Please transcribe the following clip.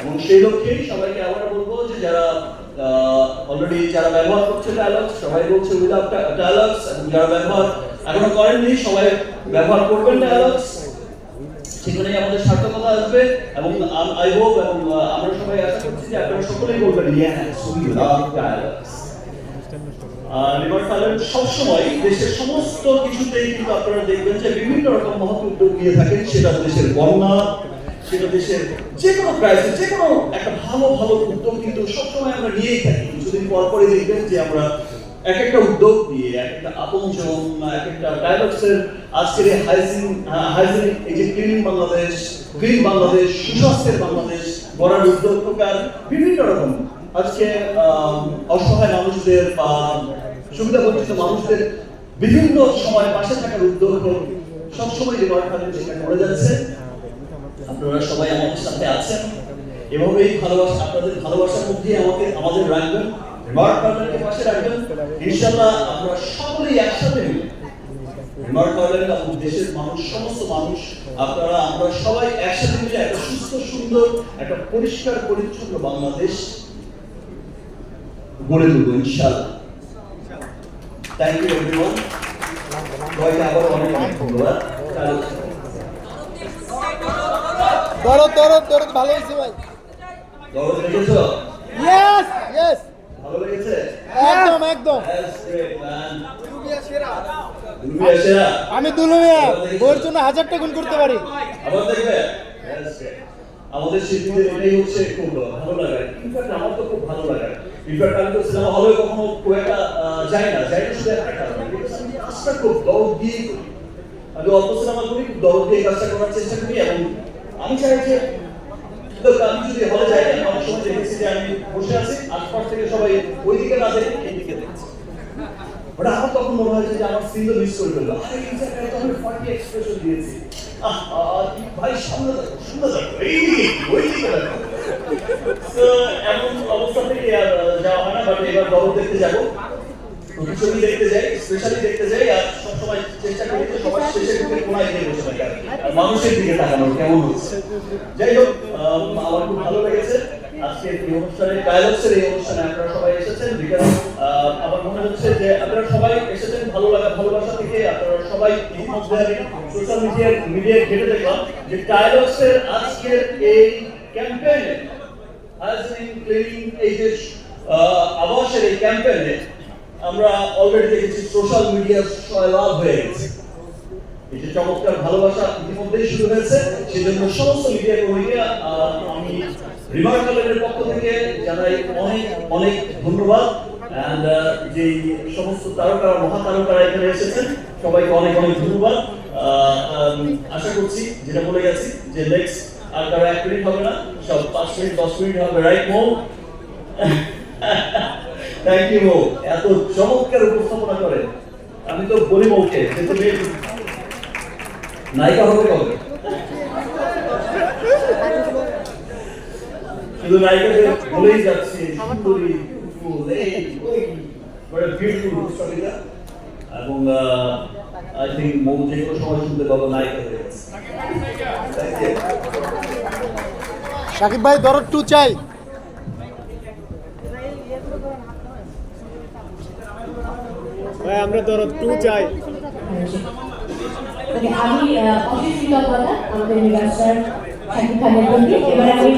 এবং সেই লক্ষ্যেই সবাইকে আবার বলব যে যারা অলরেডি যারা ব্যবহার করছে ডায়ালগস সবাই বলছে উইদাউট ডায়ালগস এবং যারা ব্যবহার এখনও করেননি, সবাই ব্যবহার করবেন ডায়ালগস সেখানেই আমাদের সার্থকতা আসবে, এবং আই হোপ এবং আমরা সবাই আশা করছি যে আপনারা সকলেই বলবেন লিভার সবসময় দেশের সমস্ত কিছুতেই কিন্তু আপনারা দেখবেন যে বিভিন্ন রকম মহৎ উদ্যোগ নিয়ে থাকেন, সেটা দেশের বন্যা সেটা দেশের যে কোনো ক্রাইসিস যে কোনো একটা ভালো ভালো উদ্যোগ কিন্তু সবসময় আমরা নিয়েই থাকি। কিছুদিন পর পরে দেখবেন যে আমরা এক একটা উদ্যোগ দিয়ে এক একটা আপনজন এক একটা ডায়ালগসের আজকের এই হাইজিন হাইজিনিক এই যে ক্লিন বাংলাদেশ গ্রিন বাংলাদেশ, সুস্বাস্থ্যের বাংলাদেশ গড়ার উদ্যোগ প্রকার বিভিন্ন রকম। আজকে অসহায় মানুষদের বা সুবিধা বঞ্চিত মানুষদের বিভিন্ন সময় পাশে থাকার উদ্যোগ সবসময় রিমার্ক খালেন সেটা করে যাচ্ছে। আপনারা সবাই আমাদের সাথে আছেন। এভাবেই ভালোবাসা, আপনাদের ভালোবাসার মধ্যে আমাকে, আমাদের রাখবেন। রিমার্ক খালেনকে পাশে রাখবেন। ইনশাআল্লাহ আমরা সকলেই একসাথে মিলে রিমার্ক এবং দেশের মানুষ, সমস্ত মানুষ, আপনারা, আমরা সবাই একসাথে মিলে একটা সুস্থ, সুন্দর, একটা পরিষ্কার, পরিচ্ছন্ন বাংলাদেশ গড়ে তুলবো, ইনশাআল্লাহ। থ্যাংক ইউ এভরিওয়ান সবাইকে আবার অনেক অনেক ধন্যবাদ। দরদ দরদ ভালো হয়েছে ভাই। ইয়েস ইয়েস ভালো একদম একদম। আমি দুলুমিয়া। বইয়ের জন্য হাজারটা গুণ করতে পারি। আবার দেখবে? That's আমাদের শিল্পীদের এটাই হচ্ছে খুব ভালো লাগে ইনফ্যাক্ট আমার তো খুব ভালো লাগে ইনফ্যাক্ট আমি তো সিনেমা হলে কখনো খুব একটা যাই না যাই না শুধু একটা কারণে কাজটা খুব দরদ দিয়ে করি। আমি অল্প সিনেমা করি দরদ দিয়ে কাজটা করার চেষ্টা করি এবং আমি চাই যে আমি যদি হলে যাই, আমি সময় দেখেছি যে আমি বসে আছি আশপাশ থেকে সবাই ওই দিকে না দেখে এই দিকে দেখছে। ওটা আমার তখন মনে হয় যে আমার সিনটা মিস করে ফেলল। আমি ফাটি এক্সপ্রেশন দিয়েছি। ভাই ওই দিকে এমন অবস্থা যাওয়া হয় না এবার দেখতে যাব। দেখতে যাই স্পেশালি দেখতে যাই, আর সবসময় চেষ্টা করি সবার শেষের কোনায় গিয়ে বসে মানুষের দিকে তাকানো, কেমন হচ্ছে? যাই হোক আমার খুব ভালো লেগেছে। এই অনুষ্ঠানে ডায়ালগসের এই অনুষ্ঠানে আপনারা সবাই এসেছেন। আমার মনে হচ্ছে যে আপনারা সবাই এসেছেন ভালো লাগা, ভালোবাসা থেকে। আপনারা সবাই সোশ্যাল মিডিয়া মিডিয়ায় ঘেটে দেখলাম যে আজকের এই ক্যাম্পেইনে হাইজিনিং ক্লিনিং এই যে আবাসের এই ক্যাম্পেইনে আমরা অলরেডি দেখেছি সোশ্যাল মিডিয়ার লাভ হয়ে গেছে। এই যে চমৎকার ভালোবাসা ইতিমধ্যেই শুরু হয়েছে, সেজন্য সমস্ত মিডিয়া কর্মীকে আমি পক্ষ থেকে জানাই অনেক অনেক ধন্যবাদ। অ্যান্ড যে সমস্ত তারকারা, মহাতারকারা এখানে এসেছেন, সবাইকে অনেক অনেক ধন্যবাদ। আশা করছি, যেটা বলে গেছি, যে নেক্সট আর কারও এক মিনিট হবে না, সব পাঁচ মিনিট, দশ মিনিট হবে রাইট মো থ্যাংক ইউ মো এত চমৎকার উপস্থাপনা করেন। আমি তো বলি মৌকে যে তুমি নায়িকা হবে কবে? শুধু নায়িকাকে বলেই যাচ্ছে সুন্দরী এবং আই থিঙ্ক মৌ যে কোনো সময় শুনতে পাবো নায়িকা হয়ে গেছে। সাকিব ভাই দরদ টু চাই। ভাই আমরা দরদ টু চাই। আমি অশেষ কৃতজ্ঞতা আমাদের এবার আমি